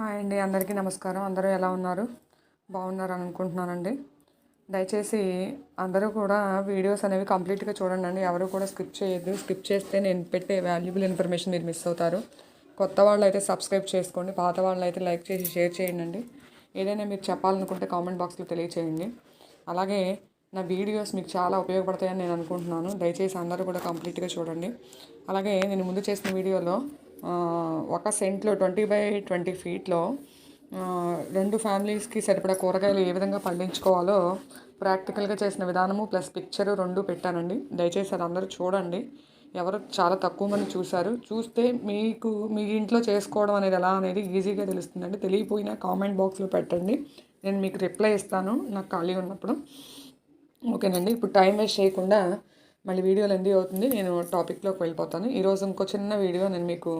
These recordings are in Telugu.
హాయ్ అండి అందరికీ నమస్కారం. అందరూ ఎలా ఉన్నారు? బాగున్నారు అనుకుంటున్నానండి. దయచేసి అందరూ కూడా వీడియోస్ అనేవి కంప్లీట్గా చూడండి అండి ఎవరు కూడా స్కిప్ చేయొద్దు. స్కిప్ చేస్తే నేను పెట్టే వాల్యుబుల్ ఇన్ఫర్మేషన్ మీరు మిస్ అవుతారు. కొత్త వాళ్ళు అయితే సబ్స్క్రైబ్ చేసుకోండి. పాత వాళ్ళు అయితే లైక్ చేసి షేర్ చేయండి ఏదైనా మీరు చెప్పాలనుకుంటే కామెంట్ బాక్స్లో తెలియచేయండి. అలాగే నా వీడియోస్ మీకు చాలా ఉపయోగపడతాయని నేను అనుకుంటున్నాను. దయచేసి అందరూ కూడా కంప్లీట్గా చూడండి. అలాగే నేను ముందు చేసిన వీడియోలో ఒక సెంట్లో ట్వంటీ బై ట్వంటీ ఫీట్లో రెండు ఫ్యామిలీస్కి సరిపడా కూరగాయలు ఏ విధంగా పండించుకోవాలో ప్రాక్టికల్గా చేసిన విధానము ప్లస్ పిక్చరు రెండు పెట్టానండి. దయచేసి అది అందరూ చూడండి. ఎవరు చాలా తక్కువ మంది చూశారు. చూస్తే మీకు మీ ఇంట్లో చేసుకోవడం అనేది ఎలా అనేది ఈజీగా తెలుస్తుందండి. తెలియపోయినా కామెంట్ బాక్స్లో పెట్టండి. నేను మీకు రిప్లై ఇస్తాను. నాకు ఖాళీ ఉన్నప్పుడు. ఓకేనండి. ఇప్పుడు టైం వేస్ట్ చేయకుండా మళ్ళీ వీడియో లెంది అవుతుంది నేను టాపిక్లోకి వెళ్ళిపోతాను. ఈరోజు ఇంకో చిన్న వీడియో నేను మీకు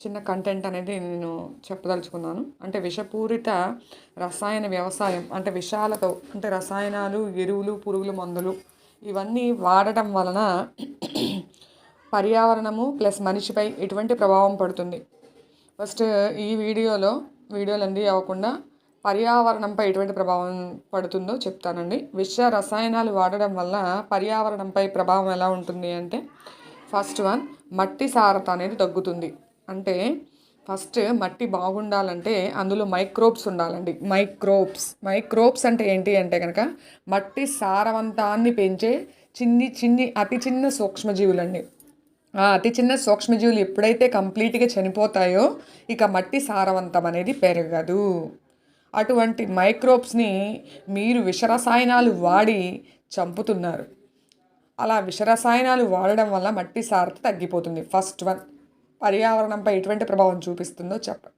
చిన్న కంటెంట్ అనేది నేను చెప్పదలుచుకున్నాను. అంటే విషపూరిత రసాయన వ్యవసాయం అంటే విషాలతో అంటే రసాయనాలు ఎరువులు పురుగుల మందులు ఇవన్నీ వాడటం వలన పర్యావరణము ప్లస్ మనిషిపై ఎటువంటి ప్రభావం పడుతుంది? ఫస్ట్ ఈ వీడియోలో వీడియోలు అండి అవ్వకుండా పర్యావరణంపై ఎటువంటి ప్రభావం పడుతుందో చెప్తానండి. విష రసాయనాలు వాడడం వల్ల పర్యావరణంపై ప్రభావం ఎలా ఉంటుంది అంటే ఫస్ట్ వన్ మట్టి సారత అనేది తగ్గుతుంది. అంటే ఫస్ట్ మట్టి బాగుండాలంటే అందులో మైక్రోబ్స్ ఉండాలండి. మైక్రోబ్స్. మైక్రోబ్స్ అంటే ఏంటి అంటే కనుక మట్టి సారవంతాన్ని పెంచే చిన్ని చిన్ని అతి చిన్న సూక్ష్మజీవులండి. ఆ అతి చిన్న సూక్ష్మజీవులు ఎప్పుడైతే కంప్లీట్గా చనిపోతాయో ఇక మట్టి సారవంతం అనేది పెరగదు. అటువంటి మైక్రోబ్స్ని మీరు విషరసాయనాలు వాడి చంపుతున్నారు. అలా విషరసాయనాలు వాడడం వల్ల మట్టి సారత తగ్గిపోతుంది. First one. పర్యావరణంపై ఎటువంటి ప్రభావం చూపిస్తుందో చెప్పండి.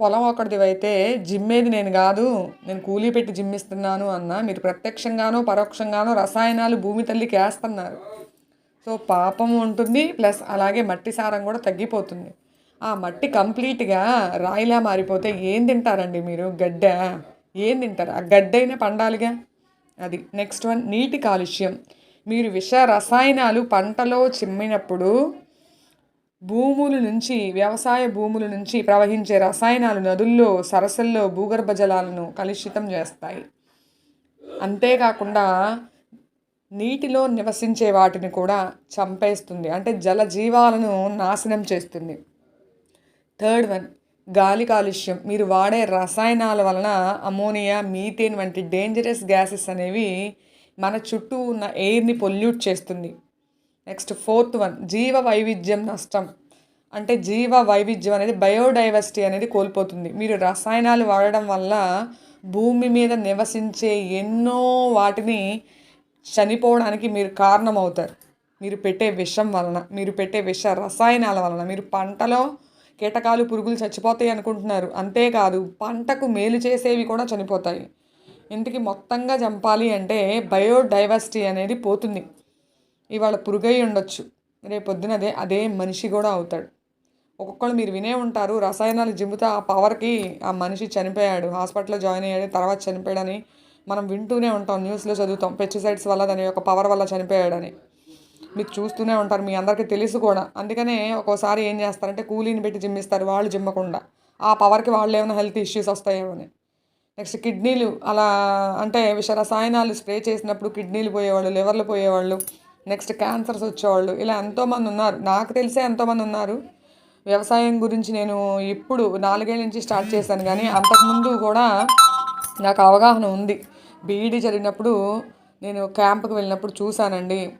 పొలం ఒకటిదివైతే అయితే జిమ్మేది నేను కాదు నేను కూలీ పెట్టి జిమ్మిస్తున్నాను అన్న మీరు ప్రత్యక్షంగానో పరోక్షంగానో రసాయనాలు భూమి తల్లికి వేస్తున్నారు సో పాపం ఉంటుంది ప్లస్ అలాగే మట్టి సారం కూడా తగ్గిపోతుంది. ఆ మట్టి కంప్లీట్గా రాయిలా మారిపోతే ఏం తింటారండి మీరు? గడ్డ. ఏం తింటారు? ఆ గడ్డైనా పండాలిగా? అది నెక్స్ట్ వన్ నీటి కాలుష్యం. మీరు విష రసాయనాలు పంటలో చిమ్మినప్పుడు భూముల నుంచి వ్యవసాయ భూముల నుంచి ప్రవహించే రసాయనాలు నదుల్లో సరస్సుల్లో భూగర్భ జలాలను కలుషితం చేస్తాయి. అంతేకాకుండా నీటిలో నివసించే వాటిని కూడా చంపేస్తుంది. అంటే జల జీవాలను నాశనం చేస్తుంది. థర్డ్ వన్ గాలి కాలుష్యం. మీరు వాడే రసాయనాల వలన అమోనియా మీథేన్ వంటి డేంజరస్ గ్యాసెస్ అనేవి మన చుట్టూ ఉన్న ఎయిర్ని పొల్యూట్ చేస్తుంది. నెక్స్ట్ ఫోర్త్ వన్ జీవ వైవిధ్యం నష్టం. అంటే జీవ వైవిధ్యం అనేది బయోడైవర్సిటీ అనేది కోల్పోతుంది. మీరు రసాయనాలు వాడడం వల్ల భూమి మీద నివసించే ఎన్నో వాటిని చనిపోవడానికి మీరు కారణమవుతారు. మీరు పెట్టే విషం వలన మీరు పెట్టే విష రసాయనాల వలన మీరు పంటలో కీటకాలు పురుగులు చచ్చిపోతాయి అనుకుంటున్నారు. అంతేకాదు పంటకు మేలు చేసేవి కూడా చనిపోతాయి. ఇంటికి మొత్తంగా చంపాలి అంటే బయోడైవర్సిటీ అనేది పోతుంది. ఇవాళ పురుగై ఉండొచ్చు. రేపు అదే అదే మనిషి కూడా అవుతాడు. ఒక్కొక్కరు మీరు వినే ఉంటారు రసాయనాలు జిమ్ముతా ఆ పవర్కి ఆ మనిషి చనిపోయాడు. హాస్పిటల్లో జాయిన్ అయ్యాడు తర్వాత చనిపోయాడని మనం వింటూనే ఉంటాం న్యూస్లో చదువుతాం. పెస్టిసైడ్స్ వల్ల దాని యొక్క పవర్ వల్ల చనిపోయాడని. మీరు చూస్తూనే ఉంటారు మీ అందరికీ తెలుసు కూడా. అందుకనే ఒక్కోసారి ఏం చేస్తారంటే కూలీని పెట్టి జిమ్మిస్తారు వాళ్ళు జిమ్మకుండా. ఆ పవర్కి వాళ్ళు ఏమైనా హెల్త్ ఇష్యూస్ వస్తాయేమో అని. నెక్స్ట్ కిడ్నీలు అలా అంటే విష రసాయనాలు స్ప్రే చేసినప్పుడు కిడ్నీలు పోయేవాళ్ళు లివర్లు పోయేవాళ్ళు నెక్స్ట్ క్యాన్సర్స్ వచ్చేవాళ్ళు ఇలా ఎంతోమంది ఉన్నారు. నాకు తెలిసే ఎంతోమంది ఉన్నారు. వ్యవసాయం గురించి నేను ఇప్పుడు నాలుగేళ్ళ నుంచి స్టార్ట్ చేశాను కానీ అంతకుముందు కూడా నాకు అవగాహన ఉంది. బీఈడీ జరిగినప్పుడు నేను క్యాంప్కి వెళ్ళినప్పుడు చూశానండి.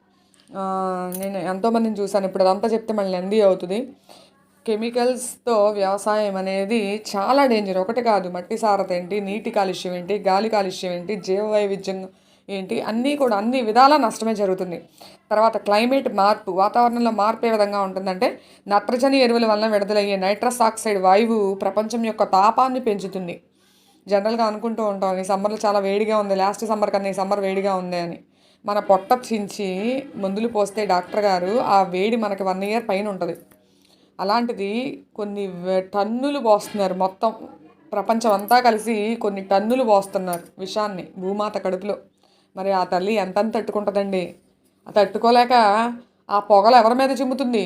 నేను ఎంతోమందిని చూశాను. ఇప్పుడు అదంతా చెప్తే మళ్ళీ నంది అవుతుంది. కెమికల్స్తో వ్యవసాయం అనేది చాలా డేంజర్. ఒకటి కాదు మట్టి సారత ఏంటి నీటి కాలుష్యం ఏంటి గాలి కాలుష్యం ఏంటి జీవ వైవిధ్యం ఏంటి అన్నీ కూడా అన్ని విధాలా నష్టమే జరుగుతుంది. తర్వాత క్లైమేట్ మార్పు వాతావరణంలో మార్పు ఏ విధంగా ఉంటుందంటే నత్రజని ఎరువుల వలన విడుదలయ్యే నైట్రస్ ఆక్సైడ్ వాయువు ప్రపంచం యొక్క తాపాన్ని పెంచుతుంది. జనరల్గా అనుకుంటూ ఉంటాం ఈ సమ్మర్లో చాలా వేడిగా ఉంది లాస్ట్ సమ్మర్ కన్నా ఈ సమ్మర్ వేడిగా ఉంది అని. మన పొట్ట చించి మందులు పోస్తే డాక్టర్ గారు ఆ వేడి మనకి వన్ ఇయర్ పైన ఉంటుంది. అలాంటిది కొన్ని టన్నులు పోస్తున్నారు మొత్తం. ప్రపంచం అంతా కలిసి కొన్ని టన్నులు పోస్తున్నారు విషాన్ని భూమాత కడుపులో. మరి ఆ తల్లి ఎంతంత తట్టుకుంటుందండి? ఆ తట్టుకోలేక ఆ పొగలు ఎవరి మీద చిమ్ముతుంది?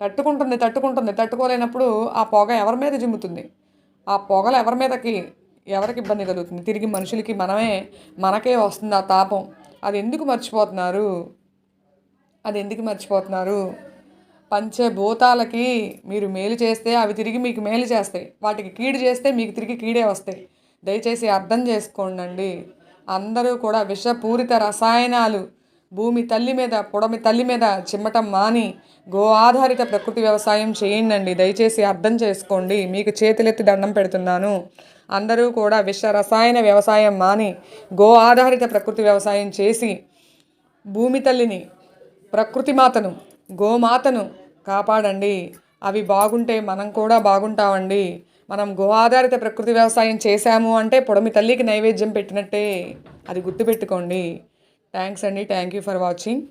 తట్టుకుంటుంది తట్టుకుంటుంది. తట్టుకోలేనప్పుడు ఆ పొగ ఎవరి మీద జిమ్ముతుంది ఆ పొగలు ఎవరి మీదకి ఎవరికి ఇబ్బంది కలుగుతుంది? తిరిగి మనుషులకి మనమే మనకే వస్తుంది ఆ తాపం. ఎందుకు మర్చిపోతున్నారు? అది ఎందుకు మర్చిపోతున్నారు? పంచభూతాలకి మీరు మేలు చేస్తే అవి తిరిగి మీకు మేలు చేస్తాయి. వాటికి కీడు చేస్తే మీకు తిరిగి కీడే వస్తాయి. దయచేసి అర్థం చేసుకోండి అందరూ కూడా విషపూరిత రసాయనాలు భూమి తల్లి మీద పొడమి తల్లి మీద చిమ్మటం మాని గో ఆధారిత ప్రకృతి వ్యవసాయం చేయండి దయచేసి అర్థం చేసుకోండి. మీకు చేతులెత్తి దండం పెడుతున్నాను. అందరూ కూడా విష రసాయన వ్యవసాయం మాని గో ఆధారిత ప్రకృతి వ్యవసాయం చేసి భూమి తల్లిని ప్రకృతి మాతను గోమాతను కాపాడండి. అవి బాగుంటే మనం కూడా బాగుంటామండి. మనం గో ఆధారిత ప్రకృతి వ్యవసాయం చేశాము అంటే పొడమి తల్లికి నైవేద్యం పెట్టినట్టే. అది గుర్తుపెట్టుకోండి. థ్యాంక్స్ అండి థ్యాంక్ యూ ఫర్ వాచింగ్